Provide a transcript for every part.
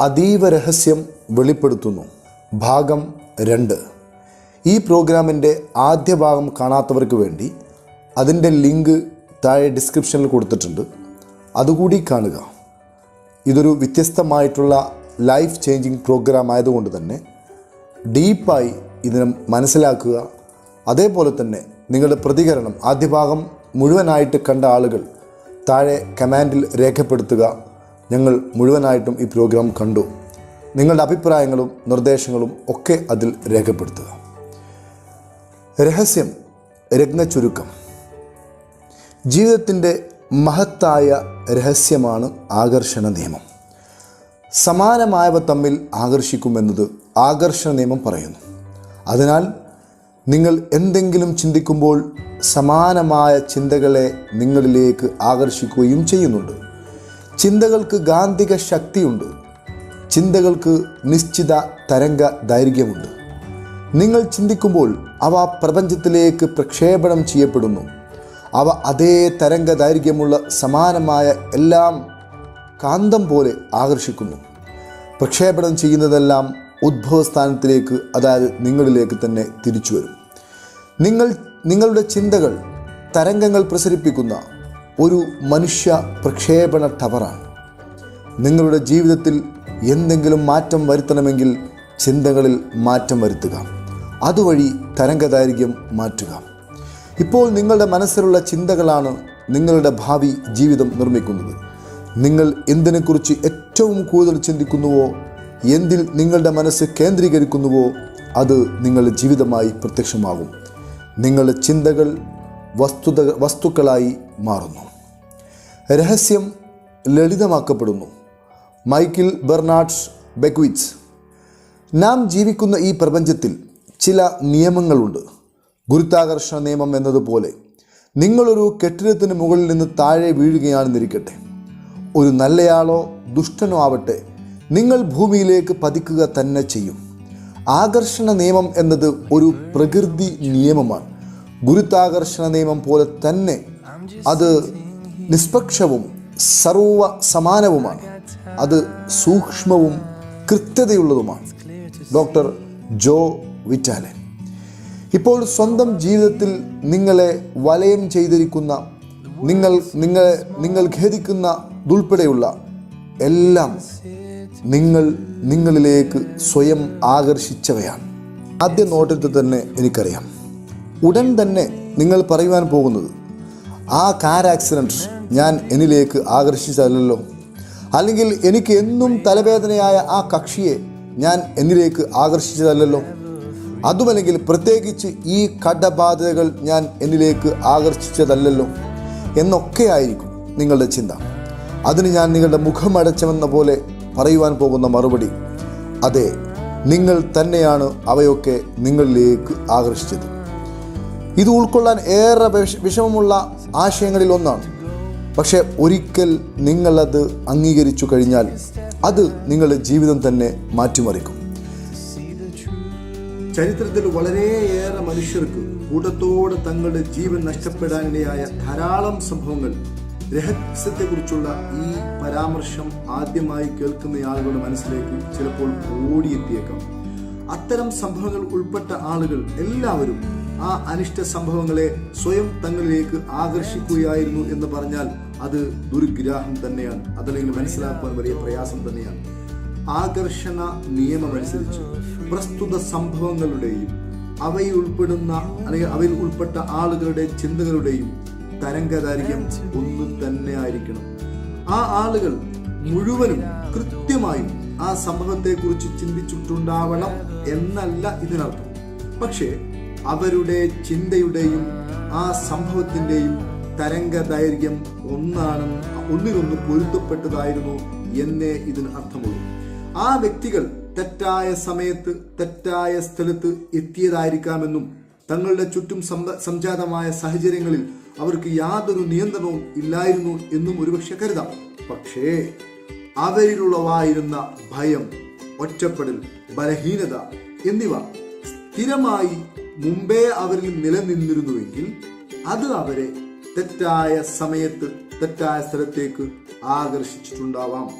അതീവ രഹസ്യം വെളിപ്പെടുത്തുന്നു. ഭാഗം രണ്ട്. ഈ പ്രോഗ്രാമിന്റെ ആദ്യ ഭാഗം കാണാത്തവർക്ക് വേണ്ടി അതിന്റെ ലിങ്ക് താഴെ ഡിസ്ക്രിപ്ഷനിൽ കൊടുത്തിട്ടുണ്ട്. അതുകൂടി കാണുക. ഇതൊരു വ്യത്യസ്തമായിട്ടുള്ള ലൈഫ് ചേഞ്ചിങ് പ്രോഗ്രാം ആയതുകൊണ്ട് തന്നെ ഡീപ്പായി ഇതിനെ മനസ്സിലാക്കുക. അതേപോലെ തന്നെ നിങ്ങളുടെ പ്രതികരണം ആദ്യ ഭാഗം മുഴുവനായിട്ട് കണ്ട ആളുകൾ താഴെ കമാൻഡിൽ രേഖപ്പെടുത്തുക. ഞങ്ങൾ മുഴുവനായിട്ടും ഈ പ്രോഗ്രാം കണ്ടു. നിങ്ങളുടെ അഭിപ്രായങ്ങളും നിർദ്ദേശങ്ങളും ഒക്കെ അതിൽ രേഖപ്പെടുത്തുക. രഹസ്യം രത്നചുരുക്കം ജീവിതത്തിന്റെ മഹത്തായ രഹസ്യമാണ് ആകർഷണ നിയമം. സമാനമായവ തമ്മിൽ ആകർഷിക്കുമെന്നത് ആകർഷണ നിയമം പറയുന്നു. അതിനാൽ നിങ്ങൾ എന്തെങ്കിലും ചിന്തിക്കുമ്പോൾ സമാനമായ ചിന്തകളെ നിങ്ങളിലേക്ക് ആകർഷിക്കുകയും ചെയ്യുന്നുണ്ട്. ചിന്തകൾക്ക് ഗാന്ധിക ശക്തിയുണ്ട്. ചിന്തകൾക്ക് നിശ്ചിത തരംഗ ദൈർഘ്യമുണ്ട്. നിങ്ങൾ ചിന്തിക്കുമ്പോൾ അവ പ്രപഞ്ചത്തിലേക്ക് പ്രക്ഷേപണം ചെയ്യപ്പെടുന്നു. അവ അതേ തരംഗ ദൈർഘ്യമുള്ള സമാനമായ എല്ലാം കാന്തം പോലെ ആകർഷിക്കുന്നു. പ്രക്ഷേപണം ചെയ്യുന്നതെല്ലാം ഉദ്ഭവസ്ഥാനത്തിലേക്ക് അതായത് നിങ്ങളിലേക്ക് തന്നെ തിരിച്ചു വരും നിങ്ങൾ നിങ്ങളുടെ ചിന്തകൾ തരംഗങ്ങൾ പ്രസരിപ്പിക്കുന്ന ഒരു മനുഷ്യ പ്രക്ഷേപണ ടവറാണ്. നിങ്ങളുടെ ജീവിതത്തിൽ എന്തെങ്കിലും മാറ്റം വരുത്തണമെങ്കിൽ ചിന്തകളിൽ മാറ്റം വരുത്തുക. അതുവഴി തരംഗദൈർഘ്യം മാറ്റുക. ഇപ്പോൾ നിങ്ങളുടെ മനസ്സിലുള്ള ചിന്തകളാണ് നിങ്ങളുടെ ഭാവി ജീവിതം നിർമ്മിക്കുന്നത്. നിങ്ങൾ എന്തിനെക്കുറിച്ച് ഏറ്റവും കൂടുതൽ ചിന്തിക്കുന്നുവോ എന്തിൽ നിങ്ങളുടെ മനസ്സ് കേന്ദ്രീകരിക്കുന്നുവോ അത് നിങ്ങളുടെ ജീവിതമായി പ്രത്യക്ഷമാകും. നിങ്ങളുടെ ചിന്തകൾ വസ്തുത വസ്തുക്കളായി മാറുന്നു. രഹസ്യം ലളിതമാക്കപ്പെടുന്നു. മൈക്കിൾ ബെർണാഡ്സ് ബെക്വിറ്റ്സ് നാം ജീവിക്കുന്ന ഈ പ്രപഞ്ചത്തിൽ ചില നിയമങ്ങളുണ്ട്. ഗുരുത്വാകർഷണ നിയമം എന്നതുപോലെ നിങ്ങളൊരു കെട്ടിടത്തിന് മുകളിൽ നിന്ന് താഴെ വീഴുകയാണെന്നിരിക്കട്ടെ. ഒരു നല്ലയാളോ ദുഷ്ടനോ ആവട്ടെ നിങ്ങൾ ഭൂമിയിലേക്ക് പതിക്കുക തന്നെ ചെയ്യും. ആകർഷണ നിയമം എന്നത് ഒരു പ്രകൃതി നിയമമാണ്. ഗുരുത്വാകർഷണ നിയമം പോലെ തന്നെ അത് നിഷ്പക്ഷവും സർവ സമാനവുമാണ് അത് സൂക്ഷ്മവും കൃത്യതയുള്ളതുമാണ്. ഡോക്ടർ ജോ വിറ്റാലൻ. ഇപ്പോൾ സ്വന്തം ജീവിതത്തിൽ നിങ്ങളെ വലയം ചെയ്തിരിക്കുന്ന നിങ്ങൾ നിങ്ങളെ നിങ്ങൾ ഖേദിക്കുന്ന ഉൾപ്പെടെയുള്ള എല്ലാം നിങ്ങൾ നിങ്ങളിലേക്ക് സ്വയം ആകർഷിച്ചവയാണ്. ആദ്യ നോട്ടത്തിൽ തന്നെ എനിക്കറിയാം. ഉടൻ തന്നെ നിങ്ങൾ പറയുവാൻ പോകുന്നത് ആ കാർ ആക്സിഡന്റ് ഞാൻ എന്നിലേക്ക് ആകർഷിച്ചതല്ലോ അല്ലെങ്കിൽ എനിക്ക് എന്നും തലവേദനയായ ആ കക്ഷിയെ ഞാൻ എന്നിലേക്ക് ആകർഷിച്ചതല്ലോ അതുമല്ലെങ്കിൽ പ്രത്യേകിച്ച് ഈ കടബാധ്യതകൾ ഞാൻ എന്നിലേക്ക് ആകർഷിച്ചതല്ലോ എന്നൊക്കെ ആയിരിക്കും നിങ്ങളുടെ ചിന്ത. അതിന് ഞാൻ നിങ്ങളുടെ മുഖമടച്ചമെന്ന പോലെ പറയുവാൻ പോകുന്ന മറുപടി. അതെ നിങ്ങൾ തന്നെയാണ് അവയൊക്കെ നിങ്ങളിലേക്ക് ആകർഷിച്ചത്. ഇത് ഉൾക്കൊള്ളാൻ ഏറെ വിഷമമുള്ള ആശയങ്ങളിൽ ഒന്നാണ്. പക്ഷെ ഒരിക്കൽ നിങ്ങളത് അംഗീകരിച്ചു കഴിഞ്ഞാൽ അത് നിങ്ങളുടെ ജീവിതം തന്നെ മാറ്റിമറിക്കും. ചരിത്രത്തിൽ വളരെയേറെ മനുഷ്യർക്ക് കൂട്ടത്തോടെ തങ്ങളുടെ ജീവൻ നഷ്ടപ്പെടാനിടയായ ധാരാളം സംഭവങ്ങൾ രഹസ്യത്തെക്കുറിച്ചുള്ള ഈ പരാമർശം ആദ്യമായി കേൾക്കുന്ന ആളുകളുടെ മനസ്സിലേക്ക് ചിലപ്പോൾ ഓടിയെത്തിയേക്കാം. അത്തരം സംഭവങ്ങൾ ഉൾപ്പെട്ട ആളുകൾ എല്ലാവരും ആ അനിഷ്ട സംഭവങ്ങളെ സ്വയം തങ്ങളിലേക്ക് ആകർഷിക്കുകയായിരുന്നു എന്ന് പറഞ്ഞാൽ അത് ദുർഗ്രാഹം തന്നെയാണ്. അതല്ലെങ്കിൽ മനസ്സിലാക്കാൻ വലിയ പ്രയാസം തന്നെയാണ്. ആകർഷണ നിയമമനുസരിച്ച് പ്രസ്തുത സംഭവങ്ങളുടെയും അവയിൽ ഉൾപ്പെടുന്ന അല്ലെങ്കിൽ അവയിൽ ഉൾപ്പെട്ട ആളുകളുടെ ചിന്തകളുടെയും തരംഗദാരികം ഒന്ന് തന്നെ ആയിരിക്കണം. ആ ആളുകൾ മുഴുവനും കൃത്യമായും ആ സംഭവത്തെക്കുറിച്ച് ചിന്തിച്ചിട്ടുണ്ടാവണം എന്നല്ല ഇതിനർത്ഥം. പക്ഷേ അവരുടെ ചിന്തയുടെയും ആ സംഭവത്തിന്റെയും തരംഗ ദൈർഘ്യം ഒന്നാണെന്ന് ഒന്നിനൊന്ന് പൊരുത്തപ്പെട്ടതായിരുന്നു എന്നേ ഇതിന് അർത്ഥമുള്ളൂ. ആ വ്യക്തികൾ തെറ്റായ സമയത്ത് തെറ്റായ സ്ഥലത്ത് എത്തിയതായിരിക്കാമെന്നും തങ്ങളുടെ ചുറ്റും സംജാതമായ സാഹചര്യങ്ങളിൽ അവർക്ക് യാതൊരു നിയന്ത്രണവും ഇല്ലായിരുന്നു എന്നും ഒരുപക്ഷെ കരുതാം. പക്ഷേ അവരിലുള്ളവായിരുന്ന ഭയം ഒറ്റപ്പെടൽ ബലഹീനത എന്നിവ സ്ഥിരമായി മുമ്പേ അവരിൽ നിലനിന്നിരുന്നുവെങ്കിൽ അത് അവരെ തെറ്റായ സമയത്ത് തെറ്റായ സ്ഥലത്തേക്ക് ആകർഷിച്ചിട്ടുണ്ടാവാം.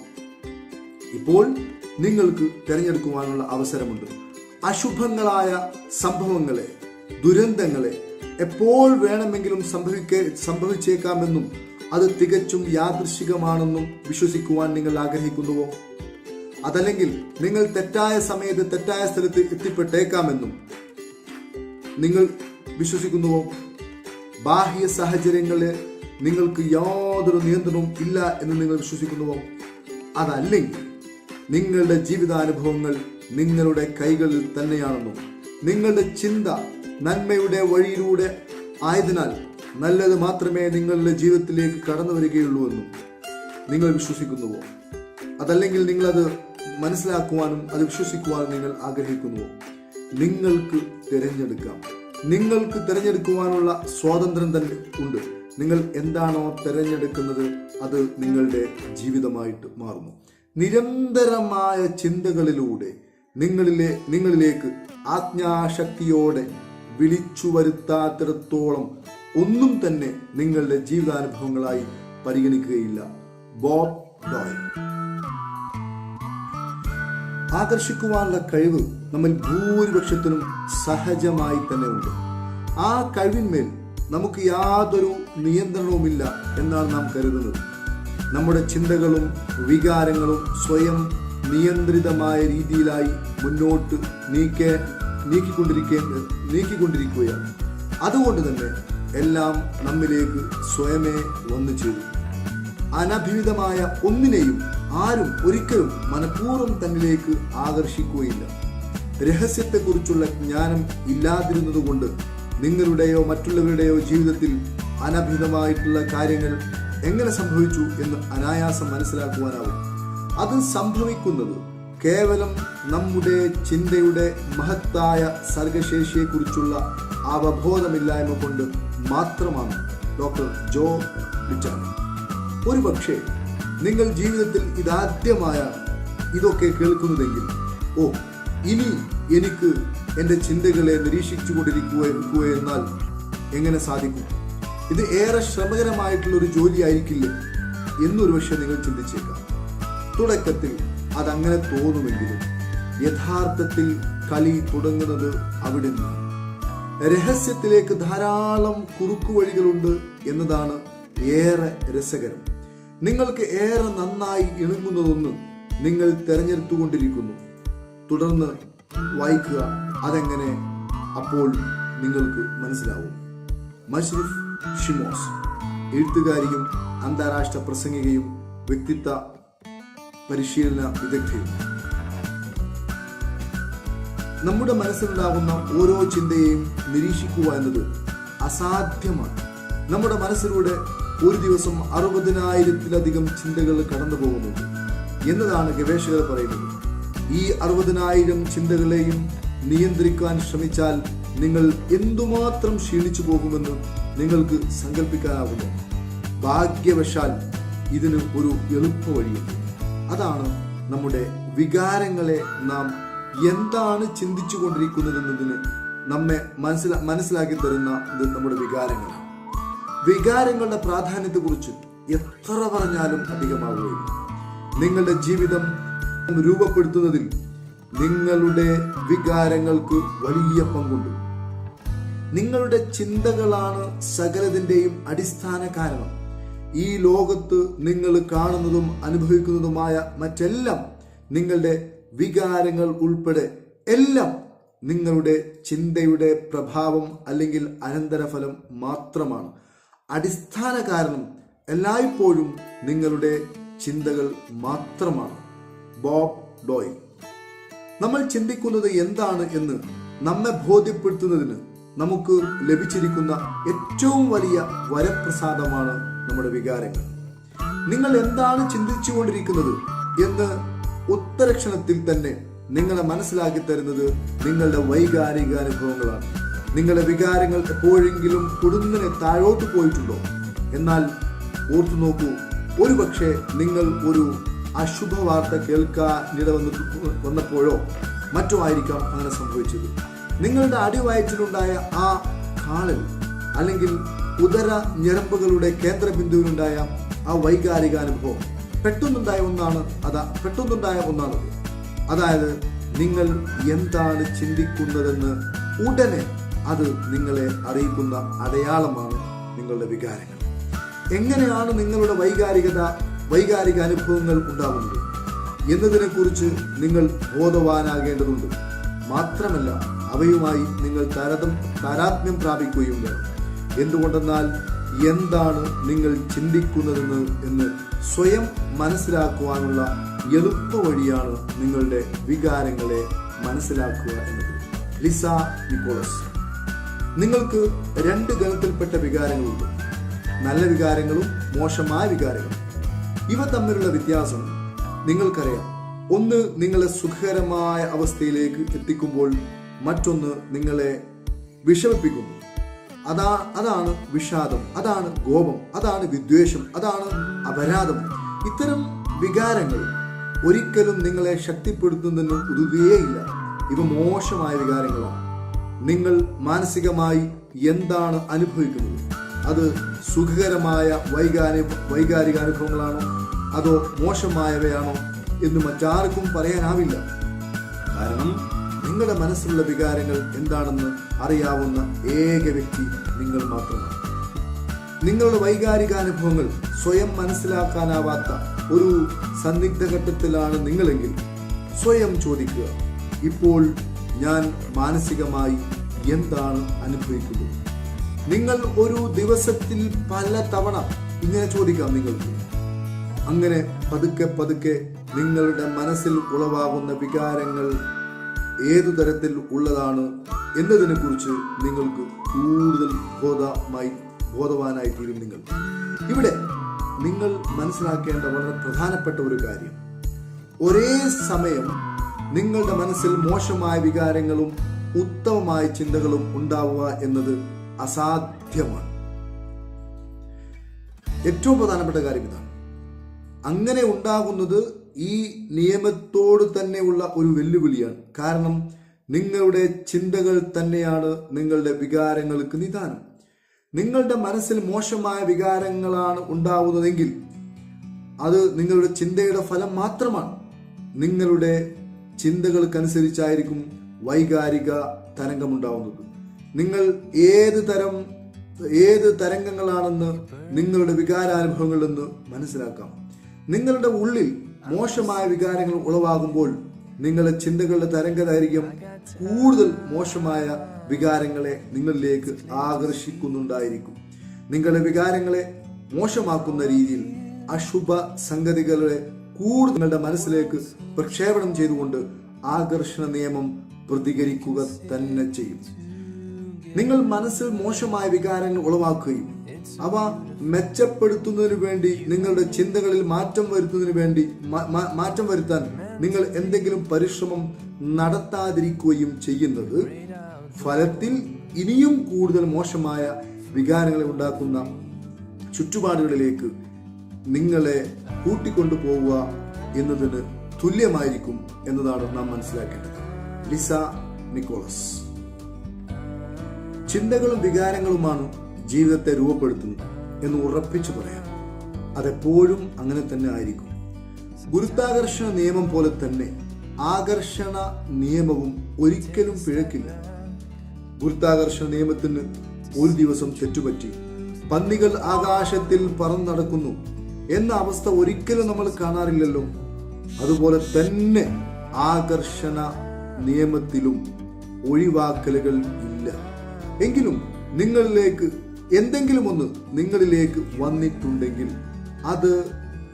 ഇപ്പോൾ നിങ്ങൾക്ക് തിരഞ്ഞെടുക്കുവാനുള്ള അവസരമുണ്ട്. അശുഭങ്ങളായ സംഭവങ്ങളെ ദുരന്തങ്ങളെ എപ്പോൾ വേണമെങ്കിലും സംഭവിക്കേ സംഭവിച്ചേക്കാമെന്നും അത് തികച്ചും യാദൃശികമാണെന്നും വിശ്വസിക്കുവാൻ നിങ്ങൾ ആഗ്രഹിക്കുന്നുവോ? അതല്ലെങ്കിൽ നിങ്ങൾ തെറ്റായ സമയത്ത് തെറ്റായ സ്ഥലത്ത് എത്തിപ്പെട്ടേക്കാമെന്നും നിങ്ങൾ വിശ്വസിക്കുന്നുവോ? ബാഹ്യ സാഹചര്യങ്ങളെ നിങ്ങൾക്ക് യാതൊരു നിയന്ത്രണവും ഇല്ല എന്ന് നിങ്ങൾ വിശ്വസിക്കുന്നുവോ? അതല്ലെങ്കിൽ നിങ്ങളുടെ ജീവിതാനുഭവങ്ങൾ നിങ്ങളുടെ കൈകളിൽ തന്നെയാണെന്നും? നിങ്ങളുടെ ചിന്ത നന്മയുടെ വഴിയിലൂടെ ആയതിനാൽ നല്ലത് മാത്രമേ നിങ്ങളുടെ ജീവിതത്തിലേക്ക് കടന്നു വരികയുള്ളൂ എന്നും നിങ്ങൾ വിശ്വസിക്കുന്നുവോ? അതല്ലെങ്കിൽ നിങ്ങളത് മനസ്സിലാക്കുവാനും അത് വിശ്വസിക്കുവാനും നിങ്ങൾ ആഗ്രഹിക്കുന്നുവോ? നിങ്ങൾക്ക് തിരഞ്ഞെടുക്കാം. നിങ്ങൾക്ക് തിരഞ്ഞെടുക്കുവാനുള്ള സ്വാതന്ത്ര്യം തന്നെ ഉണ്ട്. നിങ്ങൾ എന്താണോ തിരഞ്ഞെടുക്കുന്നത് അത് നിങ്ങളുടെ ജീവിതമായിട്ട് മാറുന്നു. നിരന്തരമായ ചിന്തകളിലൂടെ നിങ്ങളിലെ നിങ്ങളിലേക്ക് ആജ്ഞാശക്തിയോടെ വിളിച്ചു വരുത്താത്തിടത്തോളം ഒന്നും തന്നെ നിങ്ങളുടെ ജീവിതാനുഭവങ്ങളായി പരിഗണിക്കുകയില്ല. ബോബ് ഡോയ് ആകർഷിക്കുവാനുള്ള കഴിവ് നമ്മൾ ഭൂരിപക്ഷത്തിനും സഹജമായി തന്നെ ഉണ്ട്. ആ കഴിവിന്മേൽ നമുക്ക് യാതൊരു നിയന്ത്രണവുമില്ല എന്നാണ് നാം കരുതുന്നത്. നമ്മുടെ ചിന്തകളും വികാരങ്ങളും സ്വയം നിയന്ത്രിതമായ രീതിയിലായി മുന്നോട്ട് നീക്കേ നീക്കിക്കൊണ്ടിരിക്കേ നീക്കിക്കൊണ്ടിരിക്കുകയാണ്. അതുകൊണ്ട് തന്നെ എല്ലാം നമ്മിലേക്ക് സ്വയമേ വന്നു ചേരും. അനഭിഹിതമായ ഒന്നിനെയും ആരും ഒരിക്കലും മനഃപൂർവം തന്നിലേക്ക് ആകർഷിക്കുകയില്ല. രഹസ്യത്തെക്കുറിച്ചുള്ള ജ്ഞാനം ഇല്ലാതിരുന്നതുകൊണ്ട് നിങ്ങളുടെയോ മറ്റുള്ളവരുടെയോ ജീവിതത്തിൽ അനഭിതമായിട്ടുള്ള കാര്യങ്ങൾ എങ്ങനെ സംഭവിച്ചു എന്ന് അനായാസം മനസ്സിലാക്കുവാനാവും. അത് സംഭവിക്കുന്നത് കേവലം നമ്മുടെ ചിന്തയുടെ മഹത്തായ സർഗശേഷിയെക്കുറിച്ചുള്ള അവബോധമില്ലായ്മ കൊണ്ട് മാത്രമാണ്. ഡോക്ടർ ജോ ഡിറ്റാനി ഒരുപക്ഷെ നിങ്ങൾ ജീവിതത്തിൽ ഇതാദ്യമായാണ് ഇതൊക്കെ കേൾക്കുന്നതെങ്കിൽ ഓ ഇനി എനിക്ക് എന്റെ ചിന്തകളെ നിരീക്ഷിച്ചു കൊണ്ടിരിക്കുക എന്നാൽ എങ്ങനെ സാധിക്കും? ഇത് ഏറെ ശ്രമകരമായിട്ടുള്ള ഒരു ജോലി ആയിരിക്കില്ല എന്നൊരു പക്ഷെ നിങ്ങൾ ചിന്തിച്ചേക്കാം. തുടക്കത്തിൽ അതങ്ങനെ തോന്നുമെങ്കിലും യഥാർത്ഥത്തിൽ കളി തുടങ്ങുന്നത് അവിടെ നിന്നാണ് രഹസ്യത്തിലേക്ക് ധാരാളം കുറുക്കുവഴികളുണ്ട് എന്നതാണ് ഏറെ രസകരം. നിങ്ങൾക്ക് ഏറെ നന്നായി ഇണങ്ങുന്നതൊന്ന് നിങ്ങൾ തിരഞ്ഞെടുത്തുകൊണ്ടിരിക്കുന്നു. തുടർന്ന് വായിക്കുക അതെങ്ങനെ? അപ്പോൾ നിങ്ങൾക്ക് മനസ്സിലാവും. മഷ്രിഫ് ഷിമോസ് എഴുത്തുകാരിയും അന്താരാഷ്ട്ര പ്രസംഗികയും വ്യക്തിത്വ പരിശീലന വിദഗ്ധയും. നമ്മുടെ മനസ്സിലുണ്ടാകുന്ന ഓരോ ചിന്തയെയും നിരീക്ഷിക്കുക എന്നത് അസാധ്യമാണ്. നമ്മുടെ മനസ്സിലൂടെ ഒരു ദിവസം അറുപതിനായിരത്തിലധികം ചിന്തകൾ കടന്നു പോകുന്നു എന്നതാണ് ഗവേഷകർ പറയുന്നത്. ഈ അറുപതിനായിരം ചിന്തകളെയും നിയന്ത്രിക്കാൻ ശ്രമിച്ചാൽ നിങ്ങൾ എന്തുമാത്രം ക്ഷീണിച്ചു പോകുമെന്ന് നിങ്ങൾക്ക് സങ്കല്പിക്കാനാവില്ല ഭാഗ്യവശാൽ ഇതിന് ഒരു എളുപ്പ വഴിയുണ്ട്. അതാണ് നമ്മുടെ വികാരങ്ങളെ നാം എന്താണ് ചിന്തിച്ചു കൊണ്ടിരിക്കുന്നതെന്നതിന് നമ്മെ മനസ്സിലാ മനസ്സിലാക്കി തരുന്ന നമ്മുടെ വികാരങ്ങളാണ്. വികാരങ്ങളുടെ പ്രാധാന്യത്തെക്കുറിച്ച് എത്ര പറഞ്ഞാലും അധികമാവുകയില്ല. നിങ്ങളുടെ ജീവിതം രൂപപ്പെടുത്തുന്നതിൽ നിങ്ങളുടെ വികാരങ്ങൾക്ക് വലിയ പങ്കുണ്ട്. നിങ്ങളുടെ ചിന്തകളാണ് സകലതിന്റെയും അടിസ്ഥാന കാരണം. ഈ ലോകത്ത് നിങ്ങൾ കാണുന്നതും അനുഭവിക്കുന്നതുമായ മറ്റെല്ലാം നിങ്ങളുടെ വികാരങ്ങൾ ഉൾപ്പെടെ എല്ലാം നിങ്ങളുടെ ചിന്തയുടെ പ്രഭാവം അല്ലെങ്കിൽ അനന്തരഫലം മാത്രമാണ്. അടിസ്ഥാന കാരണം എല്ലായ്പ്പോഴും നിങ്ങളുടെ ചിന്തകൾ മാത്രമാണ്. ബോബ് ഡോയ് നമ്മൾ ചിന്തിക്കുന്നത് എന്താണ് എന്ന് നമ്മെ ബോധ്യപ്പെടുത്തുന്നതിന് നമുക്ക് ലഭിച്ചിരിക്കുന്ന ഏറ്റവും വലിയ വരപ്രസാദമാണ് നമ്മുടെ വികാരങ്ങൾ. നിങ്ങൾ എന്താണ് ചിന്തിച്ചുകൊണ്ടിരിക്കുന്നത് എന്ന് ഉത്തരക്ഷണത്തിൽ തന്നെ നിങ്ങളെ മനസ്സിലാക്കി തരുന്നത് നിങ്ങളുടെ വൈകാരിക അനുഭവങ്ങളാണ് നിങ്ങളുടെ വികാരങ്ങൾ എപ്പോഴെങ്കിലും കൊടുങ്ങനെ താഴോട്ട് പോയിട്ടുണ്ടോ? എന്നാൽ ഓർത്തു നോക്കൂ ഒരുപക്ഷെ നിങ്ങൾ ഒരു അശുഭ വാർത്ത കേൾക്കാനിട വന്ന് വന്നപ്പോഴോ മറ്റോ ആയിരിക്കാം അങ്ങനെ സംഭവിച്ചത്. നിങ്ങളുടെ അടിവയറ്റിലുണ്ടായ ആ കാളൽ അല്ലെങ്കിൽ ഉദര ഞരമ്പുകളുടെ കേന്ദ്രബിന്ദുവിലുണ്ടായ ആ വൈകാരിക അനുഭവം പെട്ടെന്നുണ്ടായ ഒന്നാണ് അതാ പെട്ടെന്നുണ്ടായ ഒന്നാണത്. അതായത് നിങ്ങൾ എന്താണ് ചിന്തിക്കുന്നതെന്ന് ഉടനെ അത് നിങ്ങളെ അറിയിക്കുന്ന അടയാളമാണ് നിങ്ങളുടെ വികാരങ്ങൾ. എങ്ങനെയാണ് നിങ്ങളുടെ വൈകാരികത വൈകാരിക അനുഭവങ്ങൾ ഉണ്ടാകുന്നത്? എന്നതിനെക്കുറിച്ച് നിങ്ങൾ ബോധവാനാകേണ്ടതുണ്ട്. മാത്രമല്ല അവയുമായി നിങ്ങൾ താരതം താരാത്മ്യം പ്രാപിക്കുകയും വേണം. എന്തുകൊണ്ടെന്നാൽ എന്താണ് നിങ്ങൾ ചിന്തിക്കുന്നതെന്ന് എന്ന് സ്വയം മനസ്സിലാക്കുവാനുള്ള എളുപ്പ വഴിയാണ് നിങ്ങളുടെ വികാരങ്ങളെ മനസ്സിലാക്കുക എന്നത്. Lisa Nichols. നിങ്ങൾക്ക് രണ്ട് ഗണത്തിൽപ്പെട്ട വികാരങ്ങളുണ്ട്. നല്ല വികാരങ്ങളും മോശമായ വികാരങ്ങളും. ഇവ തമ്മിലുള്ള വ്യത്യാസം നിങ്ങൾക്കറിയാം. ഒന്ന് നിങ്ങളെ സുഖകരമായ അവസ്ഥയിലേക്ക് എത്തിക്കുമ്പോൾ മറ്റൊന്ന് നിങ്ങളെ വിഷമിപ്പിക്കുന്നു. അതാ അതാണ് വിഷാദം അതാണ് കോപം അതാണ് വിദ്വേഷം അതാണ് അപരാധം. ഇത്തരം വികാരങ്ങൾ ഒരിക്കലും നിങ്ങളെ ശക്തിപ്പെടുത്തുന്നതിന് ഉതുകയേയില്ല ഇവ മോശമായ വികാരങ്ങളാണ്. നിങ്ങൾ മാനസികമായി എന്താണ് അനുഭവിക്കുന്നത്? അത് സുഖകരമായ വൈകാരി വൈകാരിക അനുഭവങ്ങളാണോ? അതോ മോശമായവയാണോ? എന്ന് മറ്റാർക്കും പറയാനാവില്ല. കാരണം നിങ്ങളുടെ മനസ്സിലുള്ള വികാരങ്ങൾ എന്താണെന്ന് അറിയാവുന്ന ഏക വ്യക്തി നിങ്ങൾ മാത്രമാണ്. നിങ്ങളുടെ വൈകാരിക അനുഭവങ്ങൾ സ്വയം മനസ്സിലാക്കാനാവാത്ത ഒരു സന്നിഗ്ധ ഘട്ടത്തിലാണ് നിങ്ങളെങ്കിൽ സ്വയം ചോദിക്കുക ഇപ്പോൾ ഞാൻ മാനസികമായി എന്താണ് അനുഭവിക്കുന്നത്? നിങ്ങൾ ഒരു ദിവസത്തിൽ പല തവണ ഇങ്ങനെ ചോദിക്കാം നിങ്ങൾക്ക്. അങ്ങനെ പതുക്കെ പതുക്കെ നിങ്ങളുടെ മനസ്സിൽ ഉളവാകുന്ന വികാരങ്ങൾ ഏതു തരത്തിൽ ഉള്ളതാണ് എന്നതിനെ കുറിച്ച് നിങ്ങൾക്ക് കൂടുതൽ ബോധമായി ബോധവാനായി തീരും നിങ്ങൾ. ഇവിടെ നിങ്ങൾ മനസ്സിലാക്കേണ്ട വളരെ പ്രധാനപ്പെട്ട ഒരു കാര്യം. ഒരേ സമയം നിങ്ങളുടെ മനസ്സിൽ മോശമായ വികാരങ്ങളും ഉത്തമമായ ചിന്തകളും ഉണ്ടാവുക എന്നത് അസാധ്യമാണ്. ഏറ്റവും പ്രധാനപ്പെട്ട കാര്യം ഇതാണ്. അങ്ങനെ ഉണ്ടാകുന്നത് ഈ നിയമത്തോട് തന്നെയുള്ള ഒരു വെല്ലുവിളിയാണ്. കാരണം നിങ്ങളുടെ ചിന്തകൾ തന്നെയാണ് നിങ്ങളുടെ വികാരങ്ങൾക്ക് നിദാനം. നിങ്ങളുടെ മനസ്സിൽ മോശമായ വികാരങ്ങളാണ് ഉണ്ടാവുന്നതെങ്കിൽ അത് നിങ്ങളുടെ ചിന്തയുടെ ഫലം മാത്രമാണ്. നിങ്ങളുടെ ചിന്തകൾക്കനുസരിച്ചായിരിക്കും വൈകാരിക തരംഗമുണ്ടാവുന്നത്. നിങ്ങൾ ഏത് തരം ഏത് തരംഗങ്ങളാണെന്ന് നിങ്ങളുടെ വികാരാനുഭവങ്ങളിൽ നിന്ന് മനസ്സിലാക്കാം. നിങ്ങളുടെ ഉള്ളിൽ മോശമായ വികാരങ്ങൾ ഉളവാകുമ്പോൾ നിങ്ങളുടെ ചിന്തകളുടെ തരംഗദൈർഘ്യം കൂടുതൽ മോശമായ വികാരങ്ങളെ നിങ്ങളിലേക്ക് ആകർഷിക്കുന്നുണ്ടായിരിക്കും. നിങ്ങളുടെ വികാരങ്ങളെ മോശമാക്കുന്ന രീതിയിൽ അശുഭ സംഗതികളെ കൂടുതൽ നിങ്ങളുടെ മനസ്സിലേക്ക് പ്രക്ഷേപണം ചെയ്തുകൊണ്ട് ആകർഷണ നിയമം പ്രതികരിക്കുക തന്നെ ചെയ്യും. നിങ്ങൾ മനസ്സിൽ മോശമായ വികാരങ്ങൾ ഉളവാക്കുകയും അവ മെച്ചപ്പെടുത്തുന്നതിന് വേണ്ടി നിങ്ങളുടെ ചിന്തകളിൽ മാറ്റം വരുത്തുന്നതിന് വേണ്ടി മാറ്റം വരുത്താൻ നിങ്ങൾ എന്തെങ്കിലും പരിശ്രമം നടത്താതിരിക്കുകയും ചെയ്യുന്നത് ഫലത്തിൽ ഇനിയും കൂടുതൽ മോശമായ വികാരങ്ങളെ ഉണ്ടാക്കുന്ന ചുറ്റുപാടുകളിലേക്ക് നിങ്ങളെ കൂട്ടിക്കൊണ്ടു പോവുക എന്നതിന് തുല്യമായിരിക്കും എന്നതാണ് നാം മനസ്സിലാക്കേണ്ടത്. Lisa Nichols. ചിന്തകളും വികാരങ്ങളുമാണ് ജീവിതത്തെ രൂപപ്പെടുത്തുന്നത് എന്ന് ഉറപ്പിച്ചു പറയാം. അതെപ്പോഴും അങ്ങനെ തന്നെ ആയിരിക്കും. ഗുരുത്വാകർഷണ നിയമം പോലെ തന്നെ ആകർഷണ നിയമവും ഒരിക്കലും പിഴക്കില്ല. ഗുരുത്വാകർഷണ നിയമത്തിന് ഒരു ദിവസം തെറ്റുപറ്റി പന്നികൾ ആകാശത്തിൽ പറന്നു നടക്കുന്നു എന്ന അവസ്ഥ ഒരിക്കലും നമ്മൾ കാണാറില്ലല്ലോ. അതുപോലെ തന്നെ ആകർഷണ നിയമത്തിലും ഒഴിവാക്കലുകൾ ഇല്ല. എങ്കിലും നിങ്ങളിലേക്ക് എന്തെങ്കിലും ഒന്ന് നിങ്ങളിലേക്ക് വന്നിട്ടുണ്ടെങ്കിൽ അത്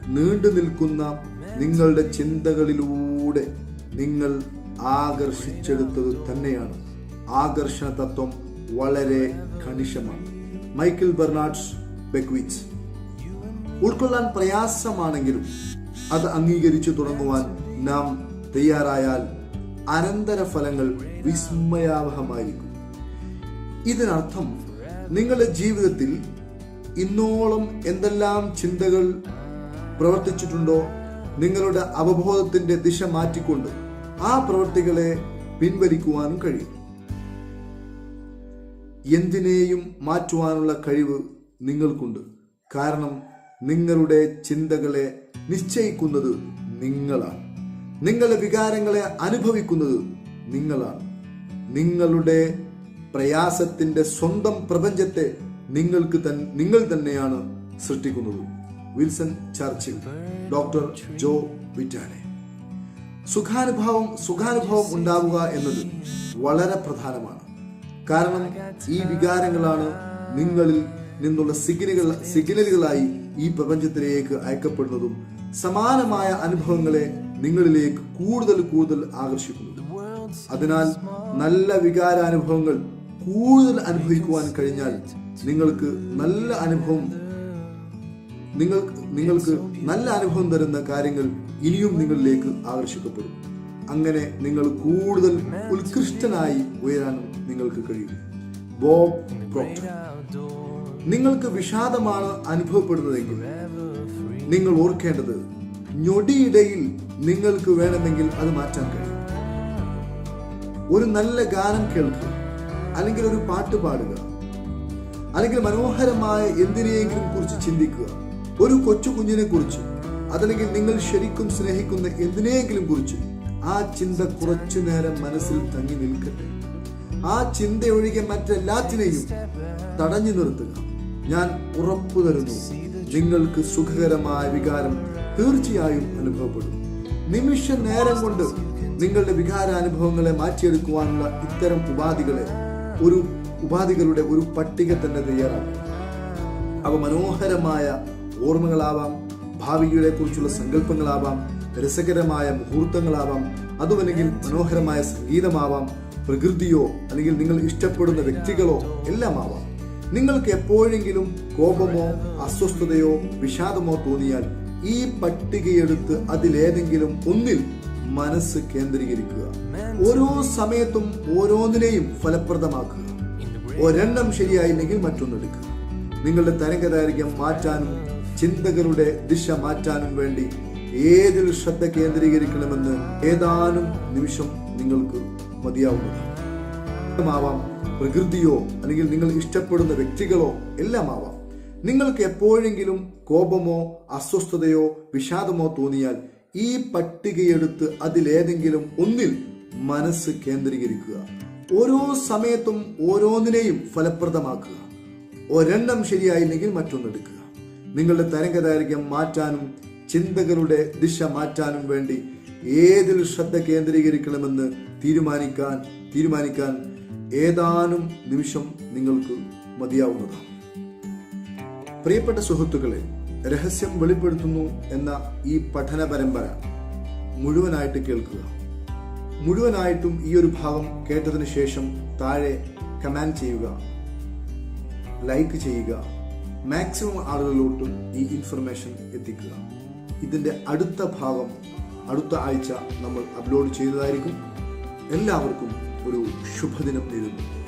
നീണ്ടു നിൽക്കുന്ന നിങ്ങളുടെ ചിന്തകളിലൂടെ നിങ്ങൾ ആകർഷിച്ചെടുത്തത് തന്നെയാണ്. ആകർഷണ തത്വം വളരെ കണിശമാണ്. മൈക്കിൾ ബെർണാഡ്സ് ബെക്വിറ്റ്സ് ഉൾക്കൊള്ളാൻ പ്രയാസമാണെങ്കിലും അത് അംഗീകരിച്ചു തുടങ്ങുവാൻ നാം തയ്യാറായാൽ അനന്തരഫലങ്ങൾ വിസ്മയാവഹമായിരിക്കും. ഇതിനർത്ഥം നിങ്ങളുടെ ജീവിതത്തിൽ ഇന്നോളം എന്തെല്ലാം ചിന്തകൾ പ്രവർത്തിച്ചിട്ടുണ്ടോ നിങ്ങളുടെ അവബോധത്തിന്റെ ദിശ മാറ്റിക്കൊണ്ട് ആ പ്രവൃത്തികളെ പിൻവലിക്കുവാനും കഴിയും. എന്തിനേയും മാറ്റുവാനുള്ള കഴിവ് നിങ്ങൾക്കുണ്ട്. കാരണം നിങ്ങളുടെ ചിന്തകളെ നിശ്ചയിക്കുന്നത് നിങ്ങളാണ്. നിങ്ങളുടെ വികാരങ്ങളെ അനുഭവിക്കുന്നത് നിങ്ങളാണ്. നിങ്ങളുടെ പ്രയാസത്തിന്റെ സ്വന്തം പ്രപഞ്ചത്തെ നിങ്ങൾക്ക് തൻ നിങ്ങൾ തന്നെയാണ് സൃഷ്ടിക്കുന്നത്. Wilson Churchill. Doctor Joe Vitale. സുഖാനുഭവം സുഖാനുഭവം ഉണ്ടാവുക എന്നത് വളരെ പ്രധാനമാണ്. കാരണം ഈ വികാരങ്ങളാണ് നിങ്ങളിൽ നിന്നുള്ള സിഗ്നലുകൾ സിഗ്നലുകളായി ഈ പ്രപഞ്ചത്തിലേക്ക് അയക്കപ്പെടുന്നതും സമാനമായ അനുഭവങ്ങളെ നിങ്ങളിലേക്ക് കൂടുതൽ കൂടുതൽ ആകർഷിക്കുന്നു. അതിനാൽ നല്ല വികാരാനുഭവങ്ങൾ കൂടുതൽ അനുഭവിക്കുവാൻ കഴിഞ്ഞാൽ നിങ്ങൾക്ക് നല്ല അനുഭവം നിങ്ങൾ നിങ്ങൾക്ക് നല്ല അനുഭവം തരുന്ന കാര്യങ്ങൾ ഇനിയും നിങ്ങളിലേക്ക് ആകർഷിക്കപ്പെടും. അങ്ങനെ നിങ്ങൾ കൂടുതൽ ഉത്കൃഷ്ടനായി ഉയരാനും നിങ്ങൾക്ക് കഴിയും. ബോബ് നിങ്ങൾക്ക് വിഷാദമാണ് അനുഭവപ്പെടുന്നതെങ്കിൽ നിങ്ങൾ ഓർക്കേണ്ടത് ഞൊടിയിടയിൽ നിങ്ങൾക്ക് വേണമെങ്കിൽ അത് മാറ്റാൻ കഴിയും. ഒരു നല്ല ഗാനം കേൾക്കുക അല്ലെങ്കിൽ ഒരു പാട്ട് പാടുക അല്ലെങ്കിൽ മനോഹരമായ എന്തിനെയെങ്കിലും കുറിച്ച് ചിന്തിക്കുക ഒരു കൊച്ചു കുഞ്ഞിനെ കുറിച്ച് അതല്ലെങ്കിൽ നിങ്ങൾ ശരിക്കും സ്നേഹിക്കുന്ന എന്തിനെയെങ്കിലും കുറിച്ച് ആ ചിന്ത കുറച്ചു നേരം മനസ്സിൽ തങ്ങി നിൽക്കട്ടെ. ആ ചിന്ത ഒഴികെ മറ്റെല്ലാത്തിനെയും തടഞ്ഞു നിർത്തുക. ഞാൻ ഉറപ്പു തരുന്നു നിങ്ങൾക്ക് സുഖകരമായ വികാരം തീർച്ചയായും അനുഭവപ്പെടും. നിമിഷ നേരം കൊണ്ട് നിങ്ങളുടെ വികാരാനുഭവങ്ങളെ മാറ്റിയെടുക്കുവാനുള്ള ഇത്തരം ഉപാധികളെ ഒരു ഉപാധികളുടെ ഒരു പട്ടിക തന്നെ തയ്യാറാക്കുക അവ മനോഹരമായ ഓർമ്മകളാവാം ഭാവികളെ കുറിച്ചുള്ള സങ്കല്പങ്ങളാവാം രസകരമായ മുഹൂർത്തങ്ങളാവാം അതുമല്ലെങ്കിൽ മനോഹരമായ സംഗീതമാവാം പ്രകൃതിയോ അല്ലെങ്കിൽ നിങ്ങൾ ഇഷ്ടപ്പെടുന്ന വ്യക്തികളോ എല്ലാം ആവാം നിങ്ങൾക്ക് എപ്പോഴെങ്കിലും കോപമോ അസ്വസ്ഥതയോ വിഷാദമോ തോന്നിയാൽ ഈ പട്ടികയെടുത്ത് അതിലേതെങ്കിലും ഒന്നിൽ മനസ്സ് കേന്ദ്രീകരിക്കുക. ഓരോ സമയത്തും ഓരോന്നിനെയും ഫലപ്രദമാക്കുക. ഒരെണ്ണം ശരിയായില്ലെങ്കിൽ മറ്റൊന്നെടുക്കുക നിങ്ങളുടെ തരംഗദൈർഘ്യം മാറ്റാനും ചിന്തകളുടെ ദിശ മാറ്റാനും വേണ്ടി ഏതിൽ ശ്രദ്ധ കേന്ദ്രീകരിക്കണമെന്ന് ഏതാനും നിമിഷം നിങ്ങൾക്ക് മതിയാവുന്നതാണ്. ആവാം. പ്രകൃതിയോ അല്ലെങ്കിൽ നിങ്ങൾ ഇഷ്ടപ്പെടുന്ന വ്യക്തികളോ എല്ലാം ആവാം നിങ്ങൾക്ക് എപ്പോഴെങ്കിലും കോപമോ അസ്വസ്ഥതയോ വിഷാദമോ തോന്നിയാൽ ഈ പട്ടികയെടുത്ത് അതിലേതെങ്കിലും ഒന്നിൽ മനസ്സ് കേന്ദ്രീകരിക്കുക. ഓരോ സമയത്തും ഓരോന്നിനെയും ഫലപ്രദമാക്കുക. ഒരെണ്ണം ശരിയായില്ലെങ്കിൽ മറ്റൊന്നെടുക്കുക. നിങ്ങളുടെ തരംഗദൈർഘ്യം മാറ്റാനും ചിന്തകളുടെ ദിശ മാറ്റാനും വേണ്ടി ഏതിൽ ശ്രദ്ധ കേന്ദ്രീകരിക്കണമെന്ന് തീരുമാനിക്കാൻ തീരുമാനിക്കാൻ ഏതാനും നിമിഷം നിങ്ങൾക്ക് മതിയാവുന്നതാണ്. പ്രിയപ്പെട്ട സുഹൃത്തുക്കളെ രഹസ്യം വെളിപ്പെടുത്തുന്നു എന്ന ഈ പഠന പരമ്പര മുഴുവനായിട്ട് കേൾക്കുക. മുഴുവനായിട്ടും ഈ ഒരു ഭാഗം കേട്ടതിന് ശേഷം താഴെ കമാൻഡ് ചെയ്യുക ലൈക്ക് ചെയ്യുക മാക്സിമം ആളുകളിലോട്ടും ഈ ഇൻഫർമേഷൻ എത്തിക്കുക. ഇതിന്റെ അടുത്ത ഭാഗം അടുത്ത ആഴ്ച നമ്മൾ അപ്ലോഡ് ചെയ്തതായിരിക്കും. എല്ലാവർക്കും ഒരു ശുഭദിനം നേരുന്നു.